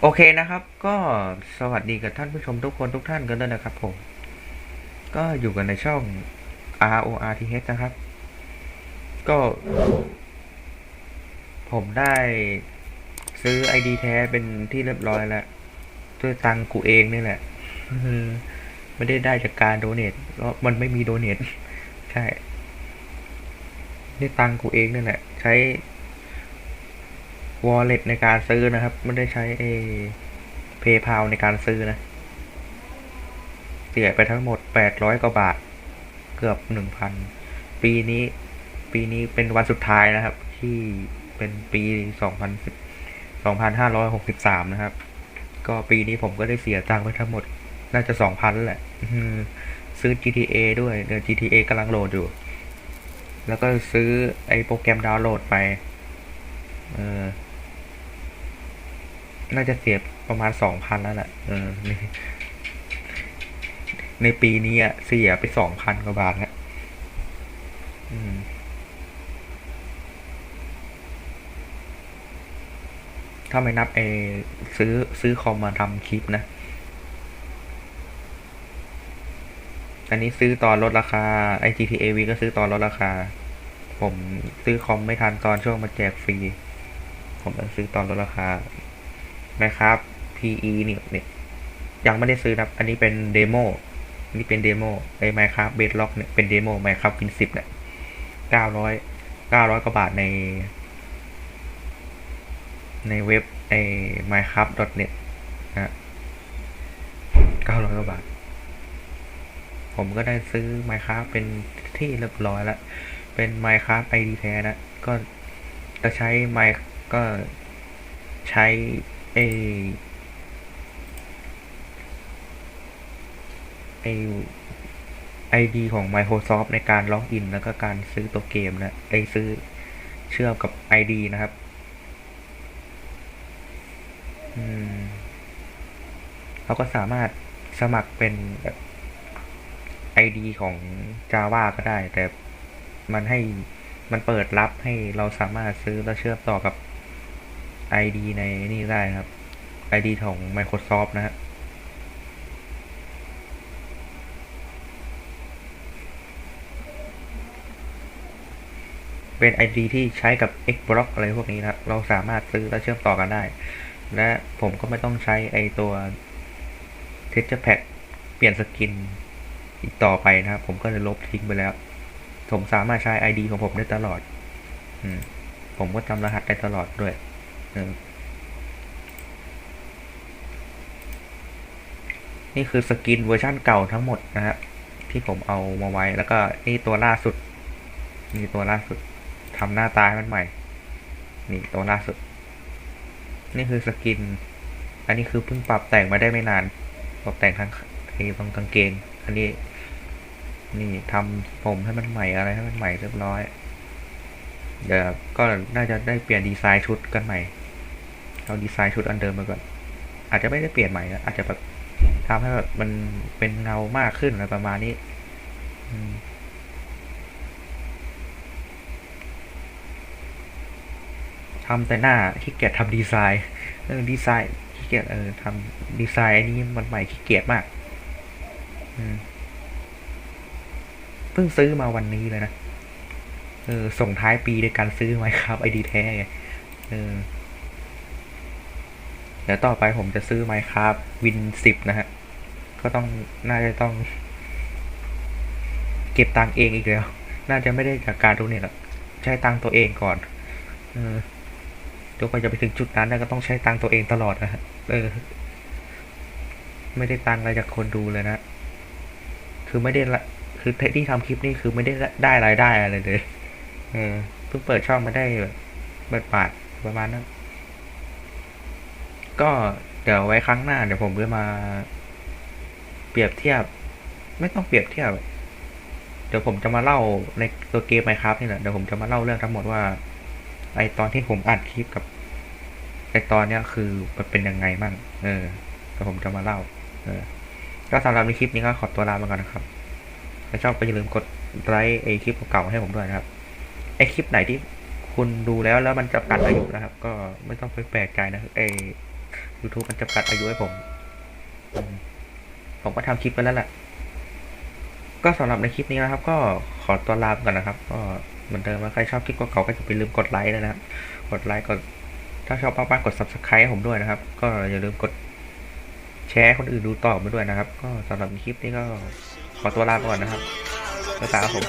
โอเคนะครับ ก็สวัสดีกับท่านผู้ชมทุกคนทุกท่านกันด้วยนะครับผม ก็อยู่กันในช่อง R O R T H นะครับ ก็ ผมได้ซื้อ ID แท้เป็นที่เรียบร้อยแล้วด้วยตังกูเองนี่แหละอืมไม่ได้ได้จากการโดเนทเพราะมันไม่มีโดเนทใช่นี่ตังกูเองนี่แหละ ใช้ wallet ในการซื้อนะครับ ไม่ได้ใช้เอ PayPal ในการซื้อนะ เสียไปทั้งหมด 800 กว่าบาท เกือบ 1,000 ปีนี้ ปีนี้เป็นวันสุดท้ายนะครับ ที่เป็นปี2010 2563 นะครับ ก็ปีนี้ผมก็ได้เสียตังค์ไปทั้งหมด น่าจะ 2,000แล้วแหละซื้อ GTA ด้วยเดี๋ยว GTA กำลังโหลดอยู่ แล้วก็ซื้อไอ้โปรแกรมดาวน์โหลดไป เออ น่าจะเสียประมาณสองพันแล้วแหละเออในในปีนี้อะเสียไปสองพันกว่าบาทแล้วถ้าไม่นับไอ้ซื้อซื้อคอมมาทำคลิปนะ อันนี้ซื้อตอนลดราคาไอ GTA V ก็ซื้อตอนลดราคา ผมซื้อคอมไม่ทันตอนช่วงมาแจกฟรี ผมต้องซื้อตอนลดราคา นะครับ PE เนี่ยเนี่ยยังไม่ได้ซื้อนะอันนี้เป็นเดโมนี่เป็นเดโมไอ้ Minecraft Bedrock เนี่ยเป็นเดโม Minecraft Win 10เนี่ยเก้าร้อยเก้าร้อยกว่าบาทใน ในเว็บไอ้ minecraft.net นะฮะเก้าร้อยกว่าบาท ผมก็ได้ซื้อ Minecraft เป็นที่เรียบร้อยแล้วเป็น Minecraft ID แท้นะ ก็จะใช้ My ก็ใช้ ไอไอไอดีของ Microsoft ในการล็อกอิน แล้วก็การซื้อตัวเกมนะไอซื้อเชื่อมกับ ID นะครับเราก็สามารถสมัครเป็นแบบ ID ของ Java ก็ได้ แต่มันให้มันเปิดรับให้เราสามารถซื้อแล้วเชื่อมต่อกับ ID ในนี่ได้ครับ ID ของ Microsoft นะฮะเป็น ID ที่ใช้กับ Xbox อะไรพวกนี้นะ เราสามารถซื้อและเชื่อมต่อกันได้ และผมก็ไม่ต้องใช้ไอตัว Texture Pack เปลี่ยนสกินอีกต่อไปนะครับ ผมก็เลยลบทิ้งไปแล้ว ผมสามารถใช้ ID ของผมได้ตลอด อืมผมก็จำรหัสได้ตลอดด้วย นี่คือสกินเวอร์ชั่นเก่าทั้งหมดนะฮะที่ผมเอามาไว้แล้วก็นี่ตัวล่าสุด นี่ตัวล่าสุดทำหน้าตาให้มันใหม่ นี่ตัวล่าสุด นี่คือสกิน อันนี้คือเพิ่งปรับแต่งมาได้ไม่นาน ปรับแต่งทั้งไอ้ตรงกางเกง อันนี้ นี่ทำผมให้มันใหม่อะไรให้มันใหม่เรียบร้อย เดี๋ยวก็น่าจะได้เปลี่ยนดีไซน์ชุดกันใหม่ เอาดีไซน์ชุดอันเดิมมาก่อน อาจจะไม่ได้เปลี่ยนใหม่นะอาจจะแบบทำให้แบบมันเป็นเงามากขึ้นอะไรประมาณนี้ทำแต่หน้าขี้เกียจทำดีไซน์เออดีไซน์ขี้เกียจเออทำดีไซน์อันนี้มันใหม่ขี้เกียจมากเพิ่งซื้อมาวันนี้เลยนะเออส่งท้ายปีด้วยการซื้อไว้ครับไอดีแท้ไงเออ ดี๋ยวต่อไปผมจะซื้อไมครับวินสิบนะฮะ ก็ต้องน่าจะต้อง เก็บตังเองอีกแล้ว น่าจะไม่ได้จากการดูเนี่ยหรอกใช้ตังตัวเองก่อนเออจนกว่าจะไปถึงจุดนั้นก็ต้องใช้ตังตัวเองตลอดนะฮะเออ ไม่ได้ตังอะไรจากคนดูเลยนะ คือไม่ได้ละคือที่ทำคลิปนี่คือไม่ได้ได้รายได้อะไรเลย เออเพิ่งเปิดช่องมาได้แบบเปิดปาดประมาณนั้น ก็เดี๋ยวไว้ครั้งหน้า เดี๋ยวผมจะมา เปรียบเทียบ ไม่ต้องเปรียบเทียบ เดี๋ยวผมจะมาเล่าในตัวเกมไมครับนี่แหละ เดี๋ยวผมจะมาเล่าเรื่องทั้งหมดว่า ไอตอนที่ผมอัดคลิปกับไอตอนเนี้ยคือมันเป็นยังไงบ้าง เออเดี๋ยวผมจะมาเล่า เออ ก็สำหรับในคลิปนี้ก็ขอตัวลาไปก่อนนะครับถ้าชอบก็อย่าลืมกดไลค์ไอคลิปเก่าให้ผมด้วยนะครับ ไอคลิปไหนที่คุณดูแล้วแล้วมันจะตัดอายุนะครับ ก็ไม่ต้องไปแปลกใจนะไอ YouTube มันจำกัดอายุให้ผม ผมก็ทำคลิปไปแล้วแหละก็สำหรับในคลิปนี้นะครับ ก็ขอตัวลาไปก่อนนะครับ ก็เหมือนเดิมว่าใครชอบคลิปเก่าๆก็อย่าไปลืมกดไลค์ด้วยนะครับกดไลค์กดถ้าชอบมากๆกด subscribe ให้ผมด้วยนะครับ ก็อย่าลืมกดแชร์คนอื่นดูต่อไปด้วยนะครับ ก็สำหรับคลิปนี้ก็ขอตัวลาไปก่อนนะครับบ๊ายบายครับผม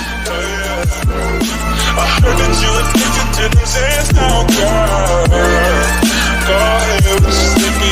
น I heard that you addicted to them Zans now, girl. Go ahead, just stick me